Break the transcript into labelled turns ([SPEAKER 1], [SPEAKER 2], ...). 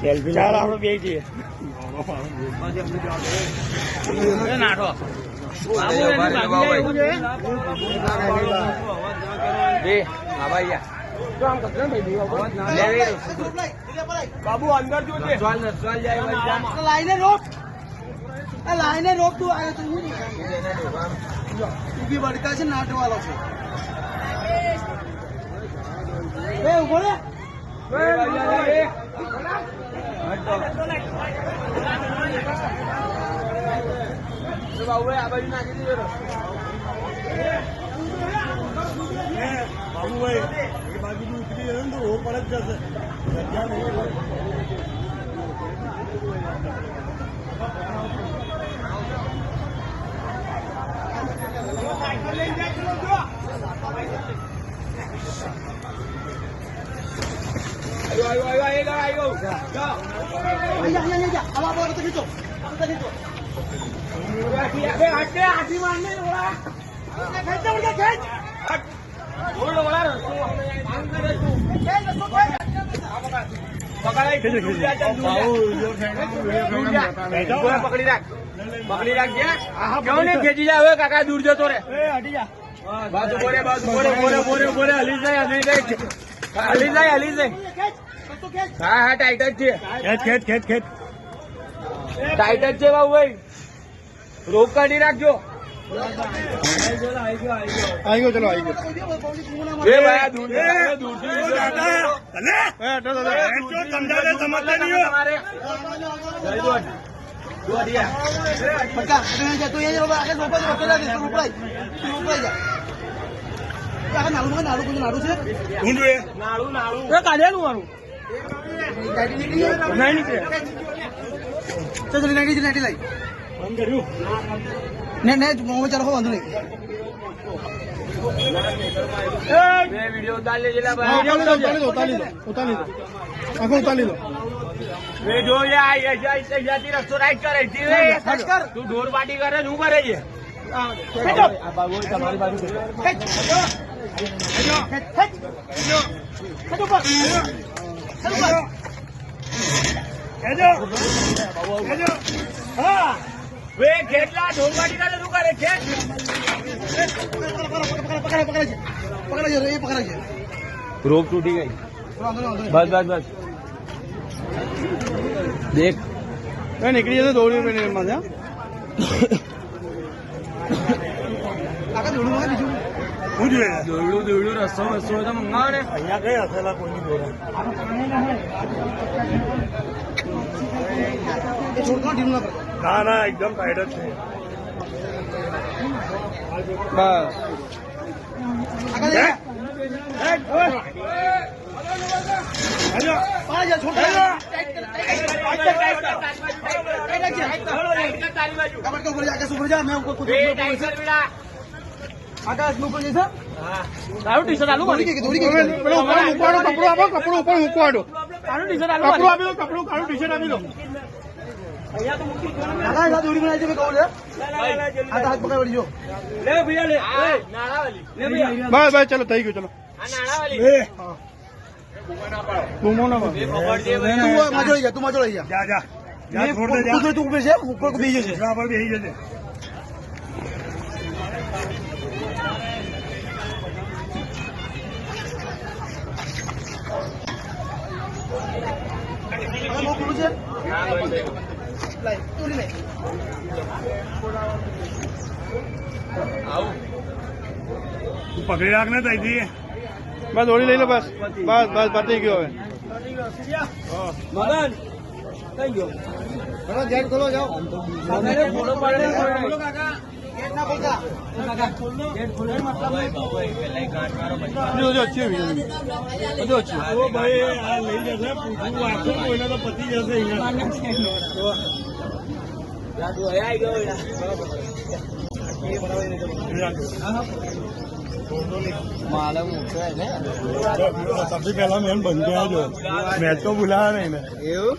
[SPEAKER 1] ચાલ આપણે બે જઈએ. નાઠો. બાબુ અંદર જોજે
[SPEAKER 2] લાઈને રોક. લાઈને રોક તું આવ્યો તું હું તું વડકા છે નાટવાળો છે. ઊભો રે.
[SPEAKER 1] બાબુભાઈ એ બાજુ ઉતરી જાય ને તો ઓ પર જ જશે જગ્યા નહીં હોય.
[SPEAKER 2] અહીંયા અહીંયા અહીંયા આવા આવા તો ખીચો આ તો ખીચો ખેંચ દે ઉડે ખેંચ
[SPEAKER 1] પકડી રાખ પકડી રાખજે કેવું ને ખેંચી જાય હવે કાકા દૂર જતો રે બાજુ બોરે બાજુ બોરે બોરે બોરે હલી જાય હલી જાય હલી જાય હા હા ટાઈટ જ છે ખેત ખેત ખેત ખેંચ ટાઈટ જ છે બાબુ ભાઈ. રોક કાઢી રાખજો.
[SPEAKER 3] આવી ગયો ચલો આવી ગયો.
[SPEAKER 2] નાળું નાળું કોઈ નું છે
[SPEAKER 1] નાળું નાળું મારું. નહીં નીકળે.
[SPEAKER 2] ચાલ ચાલ નાટી નાટી લઈ ને ને મોમાં ચાલો વાંધો નહીં
[SPEAKER 1] તું ઢોર પાટી કરે હું કરે છે તમારી બાજુ
[SPEAKER 2] ખેંચ ઉપર
[SPEAKER 1] હા. વે ખેટલા ઢોર પાટી કરે
[SPEAKER 2] છે?
[SPEAKER 1] રોગ તૂટી ગઈ.
[SPEAKER 2] નહીં
[SPEAKER 1] બસ બસ બસ. દેખ.
[SPEAKER 3] કઈ નીકળી જશે દોડી મિનિટમાં
[SPEAKER 2] નહીં કાકા જોડું માં બીજું?
[SPEAKER 3] હું જોઈએ?
[SPEAKER 1] દોરડું દોરડું રસ્તો બસ્તો તો મંગાવો ને.
[SPEAKER 3] અહીંયા કઈ હસેલા કોઈની દોરા
[SPEAKER 2] એ છોડતો ઢીલું ના કરતો
[SPEAKER 3] ના ના એકદમ ટાઈટ જ છે. બસ.
[SPEAKER 2] આકાશ મેં ઉપર
[SPEAKER 1] તારું ટી શર્ટ આલુ
[SPEAKER 3] મૂકવાનો કપડો આપો કપડો ઉપર મૂકવાનો
[SPEAKER 1] કાળું ટી શર્ટ
[SPEAKER 3] કપડું આપી દો કપડું કાળું ટી શર્ટ આપી દો.
[SPEAKER 2] આ દોડી બનાવી છે કહું હાથ પકડ વળી જો.
[SPEAKER 1] લે ભૈયા લે. લે. ભૈયા.
[SPEAKER 3] બસ બસ ચલો થઈ ગયું ચલો.
[SPEAKER 2] તું માજો લઈ જા. તું માજો લઈ જા
[SPEAKER 3] જા. જા જા છોડ દે જા.
[SPEAKER 2] તું ઉપર છે? ઉપર કો બીજો છે
[SPEAKER 3] જા પર બેસી જશે
[SPEAKER 2] લાઈ
[SPEAKER 3] તું પકડી રાખ ને તઈથી. બસ ઓળી લઈ લો બસ. બસ બસ પતી ગયો હવે.
[SPEAKER 1] મગન કઈ ગયો?
[SPEAKER 2] ચલો જેટ ખોલો જાઓ.
[SPEAKER 1] ફોટો પાડે.
[SPEAKER 2] ખોલો મારે મૂકે ને
[SPEAKER 3] સૌથી પહેલા મેં બંધ
[SPEAKER 1] મેચ તો બોલાવે નહીં
[SPEAKER 2] એવું?